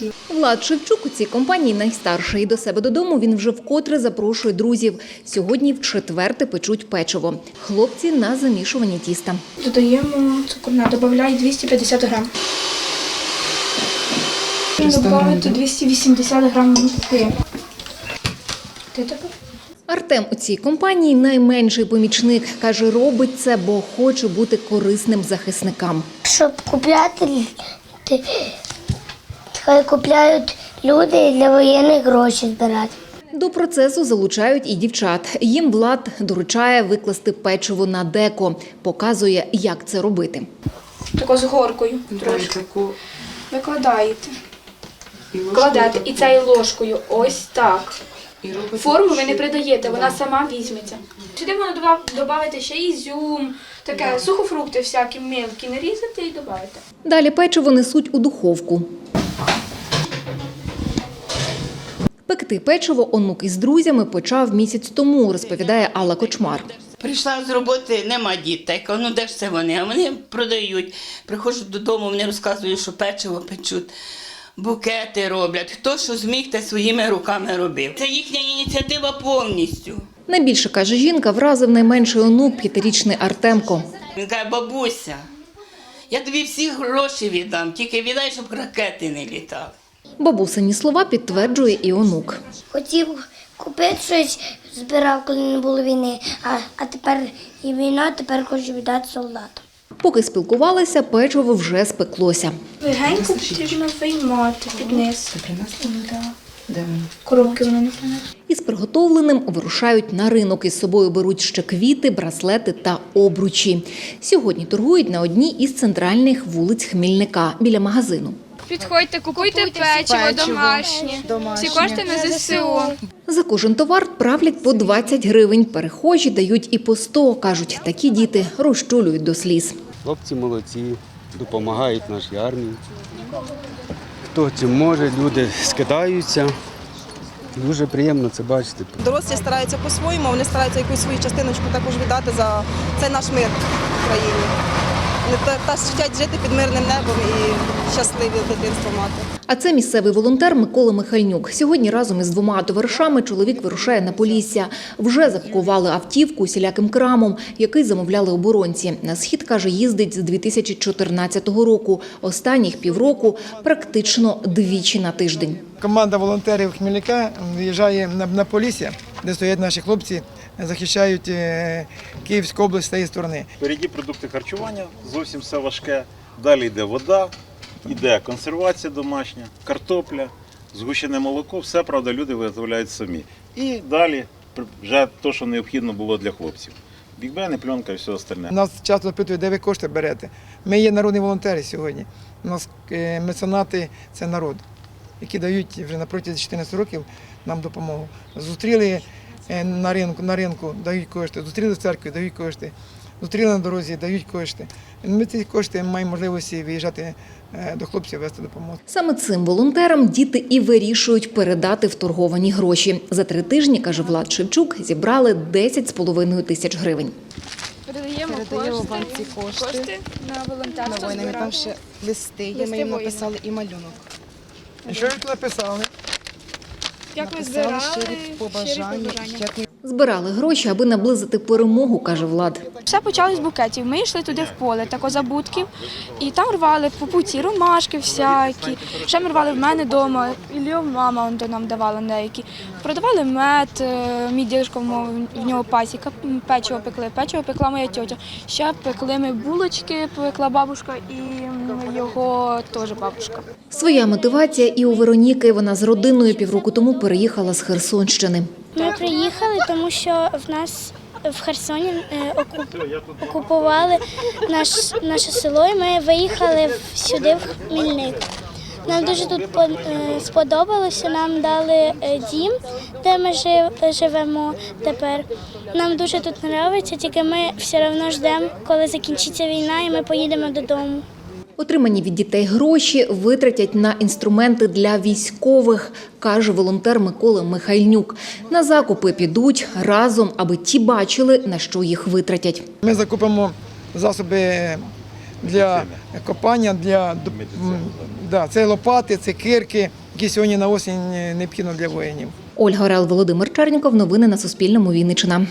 смачно. Влад Шевчук у цій компанії найстарший. До себе додому він вже вкотре запрошує друзів. Сьогодні в четверте печуть печиво. Хлопці на замішуванні тіста. Додаємо цукорна, додаємо 250 грам. Добавити 280 грам муки. Ти? Артем у цій компанії найменший помічник. Каже, робить це, бо хоче бути корисним захисникам. щоб купляти, ти- хай купляють люди для воєнних гроші збирати. До процесу залучають і дівчат. Їм Влад доручає викласти печиво на деко, показує, як це робити. Тако з горкою трошки. Викладаєте. Кладете і цією ложкою ось так. Форму ви не придаєте, вона сама візьметься. Сюди можна додати ще ізюм, таке сухофрукти всякі мелкі нарізати і додати. Далі печиво несуть у духовку. Пекти печиво онук із друзями почав місяць тому, розповідає Алла Кочмар. Прийшла з роботи, нема дітей. Кажу, ну де ж це вони? А вони продають. Приходжу додому, вони розказують, що печиво печуть, букети роблять. Хто що зміг, те своїми руками робив. Це їхня ініціатива повністю. Найбільше, каже жінка, вразив найменший онук п'ятирічний Артемко. Він каже, бабуся, я тобі всі гроші віддам, тільки віддай, щоб ракети не літали. Бабусині слова підтверджує і онук. Хотів купити щось, збирав, коли не було війни, а, а тепер і війна, тепер хочу віддати солдатам. Поки спілкувалися, печиво вже спеклося. Легенько потрібно виймати під низ. Коробки вони не принесуть. Із приготовленим вирушають на ринок. Із собою беруть ще квіти, браслети та обручі. Сьогодні торгують на одній із центральних вулиць Хмільника біля магазину. Підходьте, купуйте, печиво, домашнє. Всі кошти на ЗСУ. За кожен товар правлять по 20 гривень. Перехожі дають і по 100. Кажуть, такі діти розчулюють до сліз. Хлопці молодці, допомагають нашій армії. Хто чим може, люди скидаються. Дуже приємно це бачити. Дорослі стараються по-своєму, вони стараються якусь свою частиночку також віддати за цей наш мир в країні. Та- та хочуть жити під мирним небом і щасливі дитинство мати. А це місцевий волонтер Микола Михальнюк. Сьогодні разом із двома товаришами чоловік вирушає на Полісся. Вже запакували автівку усіляким крамом, який замовляли оборонці. На схід каже, їздить з 2014 року. Останніх півроку практично двічі на тиждень. Команда волонтерів Хмельника виїжджає на, на Полісся, де стоять наші хлопці, захищають е, Київську область з цієї сторони. Впереді продукти харчування, зовсім все важке. Далі йде вода, йде консервація домашня, картопля, згущене молоко. Все, правда, люди виготовляють самі. І далі вже те, що необхідно було для хлопців. Бігбени, пленка і все остальне. Нас часто запитують, де ви кошти берете. Ми є народні волонтери сьогодні. У нас е, меценати це народ, які дають вже на протязі 14 років нам допомогу. Зустріли на ринку, на ринку дають кошти, зустріли в церкві, дають кошти, зустріли на дорозі, дають кошти. Ми ці кошти маємо можливості виїжджати е, до хлопців, вести допомогу. Саме цим волонтерам діти і вирішують передати вторговані гроші. За три тижні, каже Влад Шевчук, зібрали 10,5 тисяч гривень. Передаємо, Передаємо кошти, вам ці кошти. кошти на волонтерство. Воїнами там ще листи Листи ми їм написали і малюнок. І що ви тут написали? Як ви збирали, щирі побажання, Збирали гроші, аби наблизити перемогу, каже Влад. Все почалось з букетів. Ми йшли туди в поле, тако забудків, і там рвали по путі ромашки всякі. Ще ми рвали в мене вдома, і мама он до нам давала деякі. Продавали мед, е, мій дідушка мов, в нього пасіка, печиво пекли, печиво пекла моя тьотя. Ще пекли ми булочки, пекла бабушка і його теж бабушка. Своя мотивація і у Вероніки. Вона з родиною півроку тому переїхала з Херсонщини. Ми приїхали, тому що в нас в Херсоні е, окупували наш, наше село, і ми виїхали сюди, в Хмільник. Нам дуже тут е, сподобалося, нам дали е, дім, де ми живемо тепер. Нам дуже тут подобається, тільки ми все одно ждемо, коли закінчиться війна, і ми поїдемо додому. Отримані від дітей гроші витратять на інструменти для військових, каже волонтер Микола Михайлюк. На закупи підуть разом, аби ті бачили, на що їх витратять. Ми закупимо засоби для копання, для да, це лопати, це кирки, які сьогодні на осінь необхідно для воїнів. Ольга Орел, Володимир Черніков. Новини на Суспільному. Вінниччина.